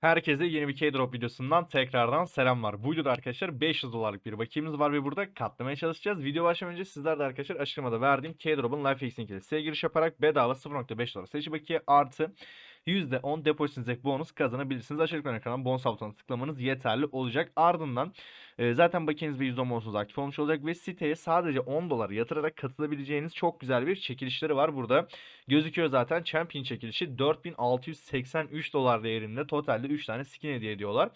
Herkese yeni bir K-Drop videosundan tekrardan selamlar. Bu videoda arkadaşlar 500 dolarlık bir bakiyemiz var ve burada katlamaya çalışacağız. Video başlamadan önce sizler de arkadaşlar açıklamada verdiğim K-Drop'un Life Hacking ile siteye giriş yaparak bedava 0.5 dolar seçi bakiye artı %10 depozitinizdeki bonus kazanabilirsiniz. Aşağıdaki kalan bonus butonuna tıklamanız yeterli olacak. Ardından e, zaten bakiyeniz ve %10 bonusunuz aktif olmuş olacak ve siteye sadece 10 dolar yatırarak katılabileceğiniz çok güzel bir çekilişleri var burada. Gözüküyor zaten Champion çekilişi 4683 dolar değerinde totalde 3 tane skin hediye ediyorlar.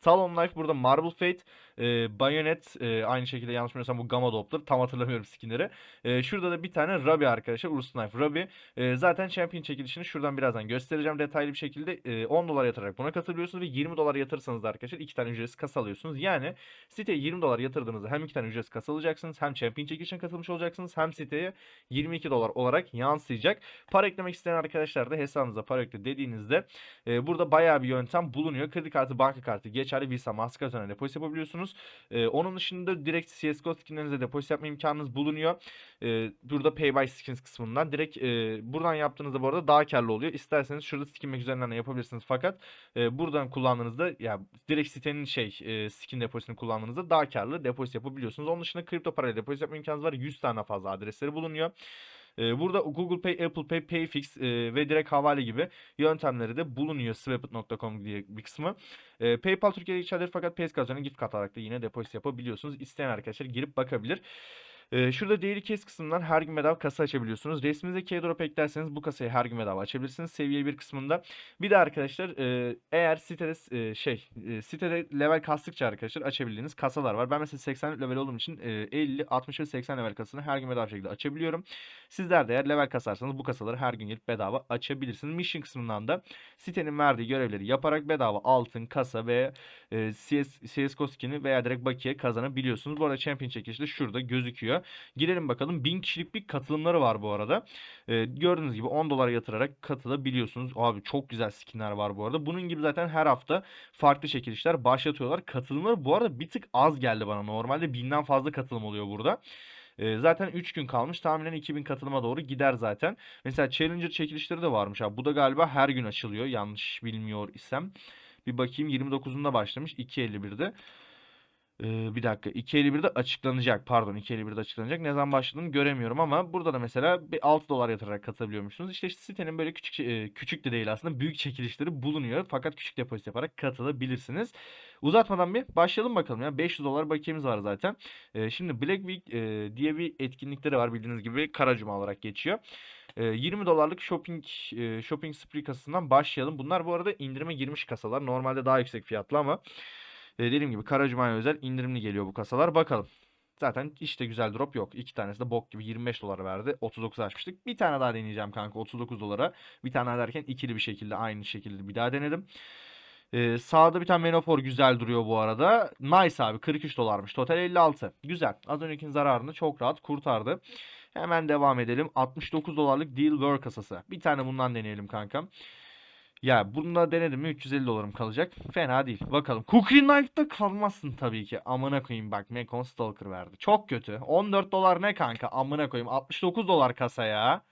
Talon Life burada Marble Fate, e, Bayonet e, aynı şekilde yanlış bilmiyorsam bu Gamma Doppler tam hatırlamıyorum skinleri. E, şurada da bir tane Ruby arkadaşlar Urus Knife Ruby. E, zaten Champion çekilişini şuradan birazdan göstereceğim detaylı bir şekilde. E, 10 dolar yatırarak buna katılıyorsunuz ve 20 dolar yatırırsanız da arkadaşlar 2 tane ücretsiz kasa alıyorsunuz. Yani siteye 20 dolar yatırdığınızda hem 2 tane ücretsiz kasa alacaksınız hem Champion çekilişine katılmış olacaksınız hem siteye 22 dolar olarak yansıyacak. Para eklemek isteyen arkadaşlar da hesabınıza para ekle dediğinizde e, burada bayağı bir yöntem bulunuyor. Kredi kartı, banka kartı, geçerli Visa, Mastercard üzerinden depozit yapabiliyorsunuz. E, onun dışında direkt CSGO skinlerinize depozit yapma imkanınız bulunuyor. E, burada Pay by Skins kısmından direkt e, buradan yaptığınızda bu arada daha karlı oluyor. İsterseniz şurada skin Mac üzerinden de yapabilirsiniz fakat e, buradan kullandığınızda ya direkt sitenin şey e, skin depozitini kullandığınızda daha karlı depozit yapabiliyorsunuz. Onun dışında kripto parayla depozit yapma imkanınız var. 100 tane fazla adresleri bulunuyor. Ee, Burada Google Pay, Apple Pay, Payfix e, ve direkt havale gibi yöntemleri de bulunuyor swapit.com diye bir kısmı. E, PayPal Türkiye'de geçerlidir fakat PayScale üzerinden gift card alarak da yine depozit yapabiliyorsunuz. İsteyen arkadaşlar girip bakabilir. Ee, şurada daily case kısmından her gün bedava kasa açabiliyorsunuz. Resminize K-Drop eklerseniz bu kasayı her gün bedava açabilirsiniz. Seviye 1 kısmında. Bir de arkadaşlar eğer sitede e, şey e, sitede level kastıkça arkadaşlar açabildiğiniz kasalar var. Ben mesela 80 level olduğum için e, 50, 60 ve 80 level kasasını her gün bedava şekilde açabiliyorum. Sizler de eğer level kasarsanız bu kasaları her gün gelip bedava açabilirsiniz. Mission kısmından da sitenin verdiği görevleri yaparak bedava altın, kasa ve e, CS, CSGO skin'i veya direkt bakiye kazanabiliyorsunuz. Bu arada Champion çekilişi de şurada gözüküyor. Girelim bakalım. 1000 kişilik bir katılımları var bu arada. E, gördüğünüz gibi 10 dolar yatırarak katılabiliyorsunuz. Abi çok güzel skinler var bu arada. Bunun gibi zaten her hafta farklı çekilişler başlatıyorlar. Katılımları bu arada bir tık az geldi bana. Normalde 1000'den fazla katılım oluyor burada. E, zaten 3 gün kalmış. Tahminen 2000 katılıma doğru gider zaten. Mesela Challenger çekilişleri de varmış abi. Bu da galiba her gün açılıyor. Yanlış bilmiyor isem. Bir bakayım 29'unda başlamış 2.51'de. Bir dakika. 2.51'de açıklanacak. Pardon 2.51'de açıklanacak. Ne zaman başladığını göremiyorum ama burada da mesela bir 6 dolar yatırarak katılabiliyormuşsunuz. İşte sitenin böyle küçük küçük de değil aslında. Büyük çekilişleri bulunuyor. Fakat küçük depozit yaparak katılabilirsiniz. Uzatmadan bir başlayalım bakalım ya. 500 dolar bakiyemiz var zaten. Şimdi Black Week diye bir etkinlikleri var bildiğiniz gibi. Kara cuma olarak geçiyor. Ee, 20 dolarlık shopping shopping spree kasasından başlayalım. Bunlar bu arada indirime girmiş kasalar. Normalde daha yüksek fiyatlı ama e, dediğim gibi Kara Cuma'ya özel indirimli geliyor bu kasalar. Bakalım. Zaten işte güzel drop yok. İki tanesi de bok gibi 25 dolara verdi. 39 açmıştık. Bir tane daha deneyeceğim kanka 39 dolara. Bir tane derken ikili bir şekilde aynı şekilde bir daha denedim. Ee, sağda bir tane Menofor güzel duruyor bu arada. Nice abi 43 dolarmış. Total 56. Güzel. Az öncekinin zararını çok rahat kurtardı. Hemen devam edelim. 69 dolarlık Deal Work kasası. Bir tane bundan deneyelim kankam. Ya bununla denedim mi 350 dolarım kalacak. Fena değil. Bakalım. Cookie Knife'da kalmazsın tabii ki. Amına koyayım bak. Mekon Stalker verdi. Çok kötü. 14 dolar ne kanka? Amına koyayım. 69 dolar kasa ya.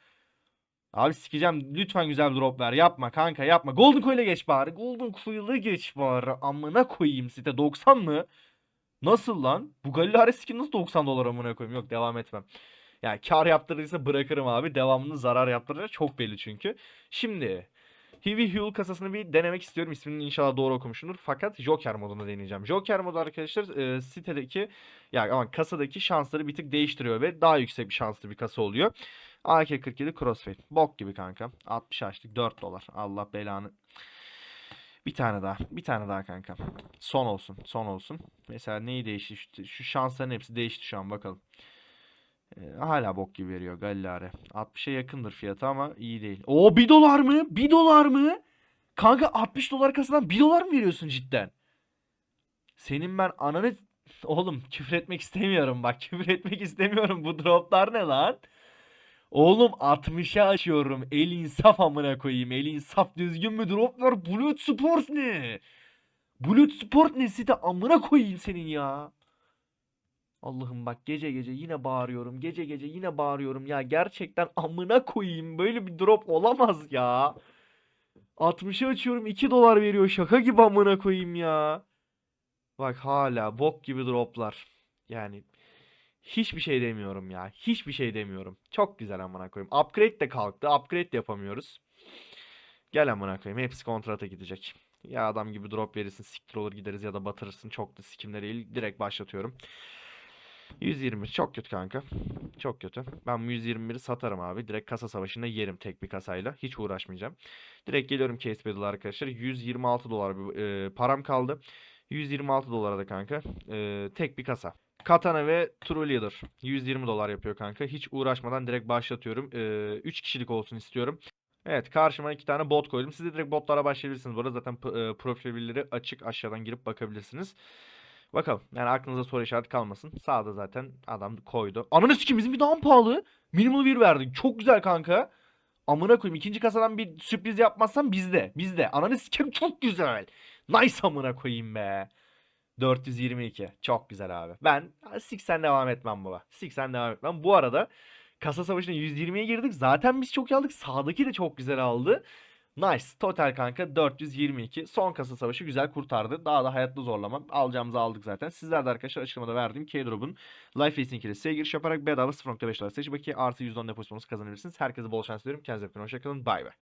Abi sikeceğim. Lütfen güzel bir drop ver. Yapma kanka yapma. Golden Coil'e geç bari. Golden Coil'e geç bari. Amına koyayım site. 90 mı? Nasıl lan? Bu Galilare skin nasıl 90 dolar amına koyayım? Yok devam etmem. Yani kar yaptırdıysa bırakırım abi. Devamını zarar yaptıracak çok belli çünkü. Şimdi Heavy Huel kasasını bir denemek istiyorum. İsmini inşallah doğru okumuşumdur. Fakat Joker modunu deneyeceğim. Joker modu arkadaşlar e, sitedeki yani ama kasadaki şansları bir tık değiştiriyor ve daha yüksek bir şanslı bir kasa oluyor. AK-47 Crossfade. Bok gibi kanka. 60 açtık 4 dolar. Allah belanı. Bir tane daha. Bir tane daha kanka. Son olsun. Son olsun. Mesela neyi değişti? Şu, şu şansların hepsi değişti şu an bakalım. Ee, hala bok gibi veriyor Gallare. 60'a yakındır fiyatı ama iyi değil. O 1 dolar mı? 1 dolar mı? Kanka 60 dolar kasasından 1 dolar mı veriyorsun cidden? Senin ben ananı... Oğlum küfür etmek istemiyorum bak. Küfür etmek istemiyorum. Bu droplar ne lan? Oğlum 60'a açıyorum. El insaf amına koyayım. El insaf düzgün mü drop var? Bluetooth Sport ne? Bluetooth Sport ne site amına koyayım senin ya. Allah'ım bak gece gece yine bağırıyorum. Gece gece yine bağırıyorum ya. Gerçekten amına koyayım. Böyle bir drop olamaz ya. 60'ı açıyorum 2 dolar veriyor. Şaka gibi amına koyayım ya. Bak hala bok gibi droplar. Yani hiçbir şey demiyorum ya. Hiçbir şey demiyorum. Çok güzel amına koyayım. Upgrade de kalktı. Upgrade de yapamıyoruz. Gel amına koyayım. Hepsi kontrata gidecek. Ya adam gibi drop verirsin, siktir olur gideriz ya da batırırsın. Çok da sikimleri değil. Direkt başlatıyorum. 120 çok kötü kanka. Çok kötü. Ben bu 121'i satarım abi. Direkt kasa savaşında yerim tek bir kasayla. Hiç uğraşmayacağım. Direkt geliyorum Case Battle'a arkadaşlar. 126 dolar e, param kaldı. 126 dolara da kanka. e, tek bir kasa. Katana ve True Leader. 120 dolar yapıyor kanka. Hiç uğraşmadan direkt başlatıyorum. 3 kişilik olsun istiyorum. Evet karşıma iki tane bot koydum. Siz de direkt botlara başlayabilirsiniz. Bu arada zaten e, profil bilgileri açık aşağıdan girip bakabilirsiniz. Bakalım. Yani aklınızda soru işareti kalmasın. Sağda zaten adam koydu. Ananı sikim bizim bir daha pahalı? Minimal bir verdik. Çok güzel kanka. Amına koyayım. ikinci kasadan bir sürpriz yapmazsam bizde. Bizde. Ananı sikim çok güzel. Nice amına koyayım be. 422. Çok güzel abi. Ben siksen devam etmem baba. Siksen devam etmem. Bu arada kasa savaşına 120'ye girdik. Zaten biz çok iyi aldık. Sağdaki de çok güzel aldı. Nice. Total kanka 422. Son kasa savaşı güzel kurtardı. Daha da hayatta zorlamam. Alacağımızı aldık zaten. Sizler de arkadaşlar açıklamada verdiğim K-Drop'un Life Racing ile size giriş yaparak bedava 0.5 dolar seçip bakiye artı %10 depozitonuzu kazanabilirsiniz. Herkese bol şans diliyorum. Kendinize bakın. Hoşçakalın. Bay bay.